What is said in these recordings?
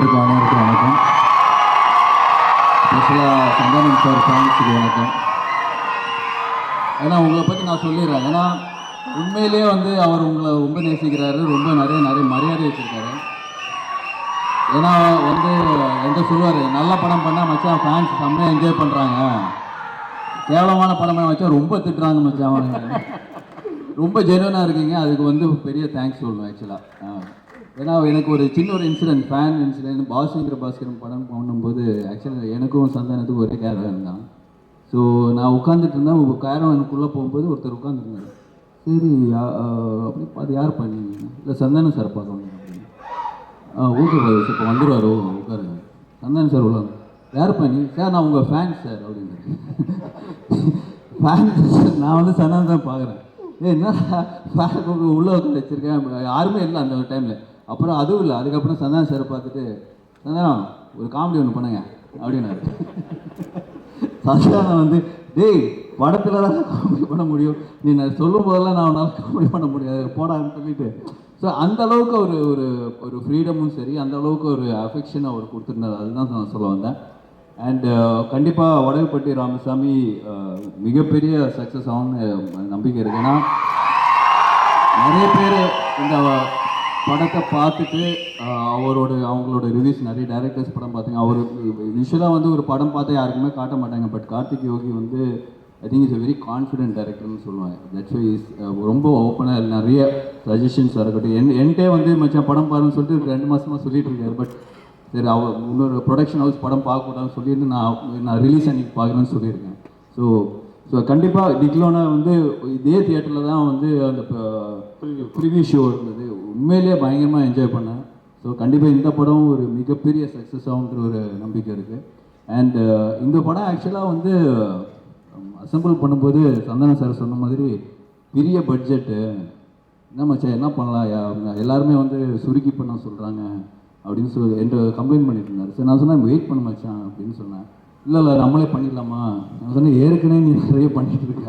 வந்திருக்க அனைவருக்கும் வணக்கம். ஸ்பெஷலாக சந்தானம் சார் ஃபேன்ஸுக்கு வணக்கம். ஏன்னா உங்களை பற்றி நான் சொல்லிடுறேன். ஏன்னா உண்மையிலேயே வந்து அவர் உங்களை ரொம்ப நேசிக்கிறாரு. ரொம்ப நிறைய நிறைய மரியாதை வச்சுருக்காரு. ஏன்னா வந்து என்கிட்ட சொல்லுவார் நல்ல படம் பண்ணால் மச்சான் ஃபேன்ஸ் செம்மையாக என்ஜாய் பண்ணுறாங்க கேவலமான படம் பண்ண மச்சான் ரொம்ப திட்டுறாங்க மச்சான். அவங்க ரொம்ப ஜெனுவனாக இருக்கீங்க. அதுக்கு வந்து பெரிய தேங்க்ஸ் சொல்லணும் ஆக்சுவலாக ஏன்னா எனக்கு ஒரு சின்ன ஒரு இன்சிடென்ட் ஃபேன் இன்சிடென்ட் பாஸ்கர பாஸ்கரம் படம் பண்ணும்போது ஆக்சுவலாக எனக்கும் சந்தானத்துக்கும் ஒரே கேரவன் தான். ஸோ நான் உட்காந்துட்டு இருந்தேன். ஒரு கேரவனுக்குள்ளே போகும்போது ஒருத்தர் உட்காந்துருந்தார் சரி யா- அப்படி பார்த்து யார் பண்ணீங்க இல்லை சந்தானம் சார் பார்க்கணும் அப்படின்னு. ஆ ஓகே சார் இப்போ வந்துடுவாரோ உட்காருங்க சந்தானம் சார் உள்ள யார் பண்ணி? சார் நான் உங்கள் ஃபேன் சார் அப்படின்னு ஃபேன் நான் வந்து சந்தானம் தான் பார்க்குறேன். ஏ என்ன ஃபேன் உள்ளே உட்கார வச்சுருக்கேன் யாருமே இல்லை அந்த டைமில் அப்புறம் அதுவும் இல்லை. அதுக்கப்புறம் சந்தானம் சாரை பார்த்துட்டு சந்தானம் ஒரு காமெடி ஒன்று பண்ணுங்க. அப்படின்னாரு. சந்தானம் வந்து டேய் படத்தில் தான் காமெடி பண்ண முடியும். நீ நான் சொல்லும் போதெல்லாம் நான் உன்னால் காமெடி பண்ண முடியாது. போடான்னு சொல்லிட்டு. ஸோ அந்த அளவுக்கு ஒரு ஒரு ஒரு ஃப்ரீடமும் சரி அந்த அளவுக்கு ஒரு அஃபெக்ஷன் அவர் கொடுத்துருந்தார். அதுதான் நான் சொல்ல வந்தேன். அண்டு கண்டிப்பாக வடகுப்பட்டி ராமசாமி மிகப்பெரிய சக்ஸஸ் ஆகும்னு நம்பிக்கை இருக்குது ஏன்னா நிறைய பேர் இந்த படத்தை பார்த்துட்டு அவரோட அவங்களோட ரிவ்யூஸ் நிறைய டேரக்டர்ஸ் படம் பார்த்துங்க. அவர் யூஸ்வலாக வந்து ஒரு படம் பார்த்தா யாருக்குமே காட்ட மாட்டாங்க. பட் கார்த்திக் யோகி வந்து I think is a very confident டேரக்டர்னு சொல்லுவாங்க. தட்ஸ் வை இஸ் ரொம்ப ஓப்பனாக நிறைய சஜஷன்ஸ் இருக்கட்டும் என் என்கிட்டே வந்து மச்சான் படம் பாருன்னு சொல்லிட்டு ரெண்டு மாதமாக சொல்லிட்டு இருக்காரு. பட் சரி அவர் இன்னொரு ப்ரொடக்ஷன் ஹவுஸ் படம் பார்க்கக்கூடாதுன்னு சொல்லிட்டு நான் நான் ரிலீஸ் அன்னைக்கு பார்க்குறேன்னு சொல்லியிருக்கேன். ஸோ ஸோ கண்டிப்பாக டிக்லோனா வந்து இதே தியேட்டரில் தான் வந்து அந்த ப்ரிவியூ ஷோ இருந்தது. உண்மையிலேயே பயங்கரமாக என்ஜாய் பண்ணேன். ஸோ கண்டிப்பாக இந்த படம் ஒரு மிகப்பெரிய சக்ஸஸ் ஆகுன்ற ஒரு நம்பிக்கை இருக்குது அண்ட் இந்த படம் ஆக்சுவலாக வந்து அசம்பிள் பண்ணும்போது சந்தன சார் சொன்ன மாதிரி பெரிய பட்ஜெட்டு என்ன மச்சான் என்ன பண்ணலாம்? எல்லாருமே வந்து சுருக்கி பண்ண சொல்கிறாங்க அப்படின்னு சொல்லி என்கிட்ட கம்ப்ளைண்ட் பண்ணிட்டு இருந்தார். சரி நான் சொன்னேன் வெயிட் பண்ண மச்சான் அப்படின்னு சொன்னேன். இல்லை இல்லை நம்மளே பண்ணிடலாமா? நான் சொன்னேன் ஏற்கனவே நீ நிறைய பண்ணிட்டு இருக்க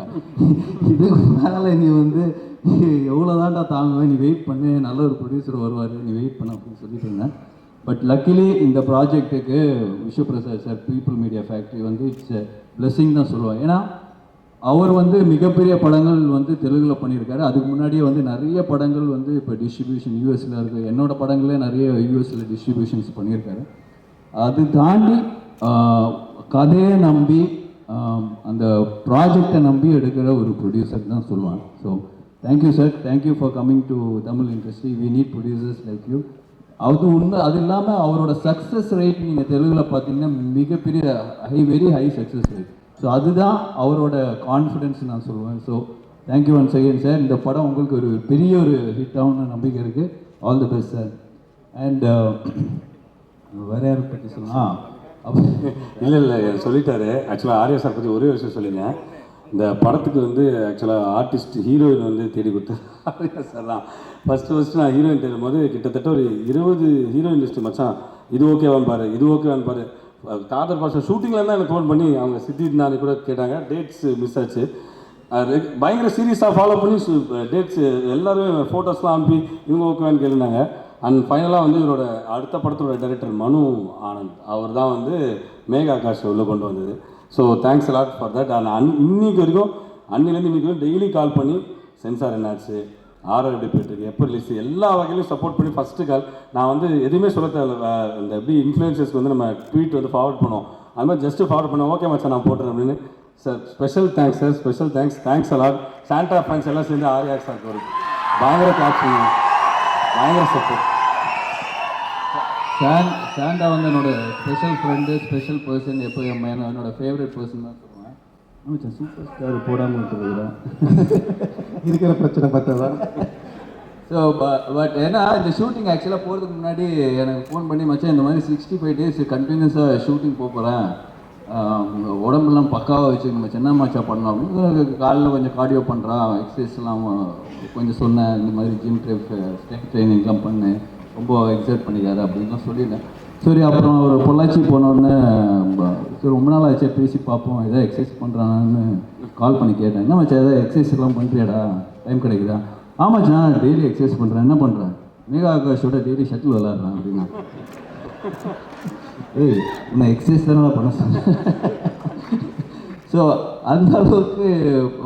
இதுக்கு மேலே நீ வந்து எவ்வளோதான்டா தாங்குவேன் நீ வெயிட் பண்ணு நல்ல ஒரு ப்ரொடியூசர் வருவார் நீ வெயிட் பண்ண அப்படின்னு சொல்லிட்டு இருந்தேன். பட் லக்கிலி இந்த ப்ராஜெக்ட்டுக்கு Vishwaprasad sir people media factory வந்து இட்ஸ் பிளெஸ்ஸிங் தான் சொல்லுவாங்க. ஏன்னா அவர் வந்து மிகப்பெரிய படங்கள் வந்து தெலுங்கில் பண்ணியிருக்காரு. அதுக்கு முன்னாடியே வந்து நிறைய படங்கள் வந்து இப்போ டிஸ்ட்ரிபியூஷன் யூஎஸில் இருக்குது என்னோட படங்களே நிறைய யூஎஸில் டிஸ்ட்ரிபியூஷன்ஸ் பண்ணியிருக்காரு. அது தாண்டி கதையை நம்பி அந்த ப்ராஜெக்டை நம்பி எடுக்கிற ஒரு ப்ரொடியூசர் தான் சொல்லுவாங்க. So thank you sir thank you for coming to Tamil industry we need producers like you அது உண்மை அது இல்லாமல் அவரோட சக்ஸஸ் ரேட் நீங்கள் தெலுங்கில் பார்த்தீங்கன்னா மிகப்பெரிய high very high success rate so அதுதான் அவரோட கான்ஃபிடென்ஸ் நான் சொல்லுவேன். So thank you one second sir இந்த படம் உங்களுக்கு ஒரு பெரிய ஒரு ஹிட் ஆகும்னு நம்பிக்கை இருக்குது all the best sir and வேற யாரை பற்றி சொல்லலாம்? இல்லை இல்லை சொல்லிட்டாரு. ஆக்சுவலாக ஆர்யா சார் பற்றி ஒரே விஷயம் சொல்லியிருந்தேன் இந்த படத்துக்கு வந்து ஆக்சுவலாக ஆர்டிஸ்ட் ஹீரோயின் வந்து தேடி கொடுத்தேன் ஆர்யா சார் தான். ஃபஸ்ட்டு ஃபஸ்ட்டு நான் ஹீரோயின் தேடும் போது கிட்டத்தட்ட ஒரு இருபது ஹீரோயின் லிஸ்ட்டு மச்சான். இது ஓகேவான் பாரு இது ஓகேவான் பாரு. தாதர் பாஷா ஷூட்டிங்கில் தான் எனக்கு ஃபோன் பண்ணி அவங்க சித்தி நானே கூட கேட்டாங்க. டேட்ஸ் மிஸ் ஆச்சு. அது பயங்கர சீரியஸாக ஃபாலோ பண்ணி டேட்ஸ் எல்லோரும் ஃபோட்டோஸ்லாம் அனுப்பி இவங்க ஓகேவான்னு கேளுனாங்க அண்ட் ஃபைனலாக வந்து இவரோட அடுத்த படத்தோட டைரக்டர் மனு ஆனந்த். அவர் தான் வந்து மேகா ஆகாஷ் உள்ளே கொண்டு வந்தது. So thanks lot for that and an இன்னைக்கு வரைக்கும் அன்னிலேருந்து இன்னைக்கு வரைக்கும் டெய்லி கால் பண்ணி சென்சார் என்னாச்சு ஆர்ஆர் எப்படி போயிட்டுருக்கு எப்போ ரிலீஸ் எல்லா வகையிலும் சப்போர்ட் பண்ணி ஃபஸ்ட்டு கால் நான் வந்து எதுவுமே சொல்ல தேவையில்ல இந்த எப்படி இன்ஃப்ளூயன்சஸ்க்கு வந்து நம்ம ட்வீட் வந்து ஃபார்வர்ட் பண்ணுவோம். அது மாதிரி ஜஸ்ட்டு ஃபார்வர்ட் பண்ணுவோம் ஓகே மச்சா நான் போட்டுறேன் அப்படின்னு. Sir special thanks sir special thanks thanks a lot Santa fans எல்லாம் சேர்ந்து ஆர்யா சார் ஒரு பயங்கர கிளாஸ் பயங்கர சப்போர்ட் சான் சாண்டா வந்து என்னோட ஸ்பெஷல் ஃப்ரெண்டு ஸ்பெஷல் பர்சன் எப்போ என் மேன என்னோட ஃபேவரட் பர்சன் தான் சொல்லுவேன். சூப்பர் ஸ்டார் போடாமல் இருக்கிறதுதான் இருக்கிற பிரச்சனை பார்த்ததா? ஸோ பட் ஏன்னா இந்த ஷூட்டிங் ஆக்சுவலாக போகிறதுக்கு முன்னாடி எனக்கு ஃபோன் பண்ணி மச்சான் இந்த மாதிரி சிக்ஸ்டி ஃபைவ் டேஸ் கண்டினியூஸாக ஷூட்டிங் போக போகிறேன் உடம்பெல்லாம் பக்காவாக வச்சு நம்ம சின்ன மாச்சா பண்ணோம் அப்படின்னு காலையில் கொஞ்சம் கார்டியோ பண்ணுறான் எக்ஸசைஸ்லாம் கொஞ்சம் சொன்னேன் இந்த மாதிரி ஜிம் ட்ரிப் ஸ்ட்ரென்த் ட்ரைனிங்லாம் பண்ணு ரொம்ப எக்ஸைட் பண்ணிக்காரு அப்படின்லாம் சொல்லியிருந்தேன். சரி அப்புறம் ஒரு பொள்ளாச்சி போனோடனே சரி ரொம்ப நாள் ஆச்சு பேசி பார்ப்போம் எதாவது எக்ஸசைஸ் பண்ணுறான்னு கால் பண்ணி கேட்டேன். என்ன மச்சான் ஏதோ எக்ஸசைஸ்லாம் பண்ணுறியாடா டைம் கிடைக்குதா? ஆமாச்சா டெய்லி எக்ஸசைஸ் பண்ணுறேன் என்ன பண்ணுறேன் மேகா ஆகாஷோட டெய்லி ஷட்டில் விளாட்றேன் அப்படின்னா. ஏய் நான் எக்ஸசைஸ் தானே பண்ண சொன்னேன் ஸோ அந்த அளவுக்கு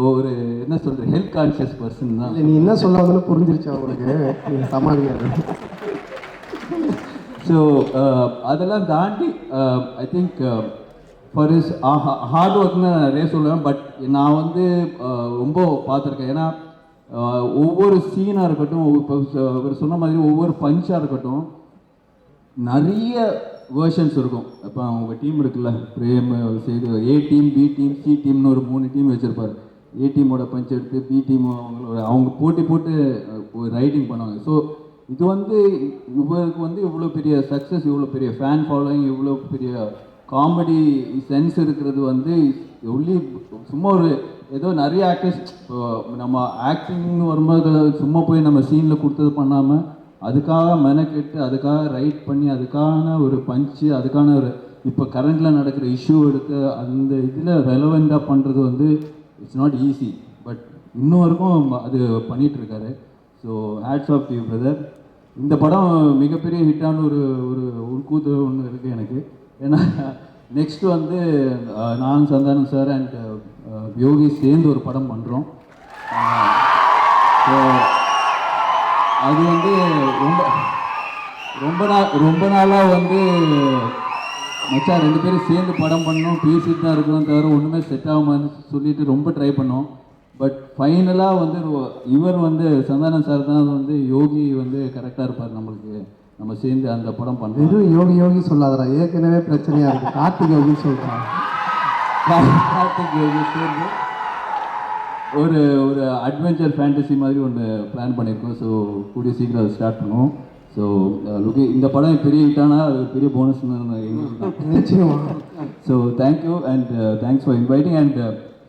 ஒரு என்ன சொல்கிறது ஹெல்த் கான்ஷியஸ் பர்சன் தான். நீ என்ன சொல்ல புரிஞ்சிருச்சா உங்களுக்கு அவங்களுக்கு ஸோ uh, அதெல்லாம் தாண்டி I think for is hard ஒர்க்னு நான் நிறைய சொல்லுவேன் பட் நான் வந்து uh, ரொம்ப பார்த்துருக்கேன். ஏன்னா uh, ஒவ்வொரு சீனாக இருக்கட்டும் அவர் சொன்ன மாதிரி ஒவ்வொரு பஞ்சாக இருக்கட்டும் நிறைய வேர்ஷன்ஸ் இருக்கும். இப்போ அவங்க டீம் இருக்குல்ல பிரேம் செய்து A team B team C டீம்னு ஒரு மூணு டீம் வச்சுருப்பார். ஏ டீமோட பஞ்ச் எடுத்து பி டீம் அவங்களோட அவங்க போட்டி போட்டு ரைட்டிங் பண்ணுவாங்க. ஸோ இது வந்து இவருக்கு வந்து இவ்வளோ பெரிய சக்ஸஸ் இவ்வளோ பெரிய ஃபேன் ஃபாலோயிங் இவ்வளோ பெரிய காமெடி சென்ஸ் இருக்கிறது வந்து ஒன்லி சும்மா ஒரு ஏதோ நிறைய ஆக்டர்ஸ் நம்ம ஆக்டிங்னு வரும்போது சும்மா போய் நம்ம சீனில் கொடுத்தது பண்ணாமல் அதுக்காக மெனக்கெட்டு அதுக்காக ரைட் பண்ணி அதுக்கான ஒரு பஞ்சு அதுக்கான ஒரு இப்போ கரண்டில் நடக்கிற இஷ்யூ எடுத்து அந்த இதில் ரெலவெண்ட்டாக பண்ணுறது வந்து இட்ஸ் நாட் ஈஸி பட் இன்னும் வரைக்கும் அது பண்ணிகிட்ருக்காரு so hats off you brother இந்த படம் மிகப்பெரிய ஹிட்டான ஒரு ஒரு உள்கூத்து ஒன்று இருக்குது எனக்கு. ஏன்னா நெக்ஸ்ட் வந்து நான் சந்தானம் சார் அண்ட் யோகி சேர்ந்து ஒரு படம் பண்ணுறோம் ஸோ அது வந்து ரொம்ப ரொம்ப நாள் ரொம்ப நாளாக வந்து மச்சா ரெண்டு பேரும் சேர்ந்து படம் பண்ணோம் பேசிட்டு தான் இருக்கிறோம் தவிர ஒன்றுமே செட் ஆகாமன்னு சொல்லிட்டு ரொம்ப ட்ரை பண்ணோம். பட் ஃபைனலாக வந்து இவர் வந்து சந்தானம் சார் தான் வந்து யோகி வந்து கரெக்டாக இருப்பார் நம்மளுக்கு. நம்ம சேர்ந்து அந்த படம் பண்ணுறோம் வெறும் யோகி யோகி சொல்லாதடா. ஏற்கனவே பிரச்சனையா இருக்கு. கார்த்திக் யோகின்னு சொல்றான் கார்த்திக் யோகி சேர்ந்து ஒரு ஒரு அட்வென்ச்சர் ஃபேண்டசி மாதிரி ஒன்று பிளான் பண்ணியிருக்கோம் ஸோ கூடிய சீக்கிரம் அதை ஸ்டார்ட் பண்ணுவோம். ஸோ லுகி இந்த படம் பெரிய ஹிட்டானா அது பெரிய போனஸ்னு எங்களுக்கு தான். நிச்சயமா. So thank you and thanks for inviting and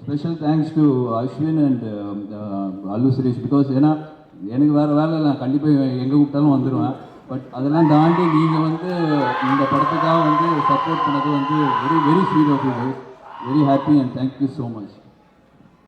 special thanks to Ashwin and Allu Suresh because ஏன்னா எனக்கு வேறு வேலை இல்லை. கண்டிப்பாக எங்கே கூப்பிட்டாலும் வந்துடுவேன் பட் அதெல்லாம் தாண்டி நீங்கள் வந்து இந்த படத்துக்காக வந்து சப்போர்ட் பண்ணது வந்து very very sweet of you very happy and thank you so much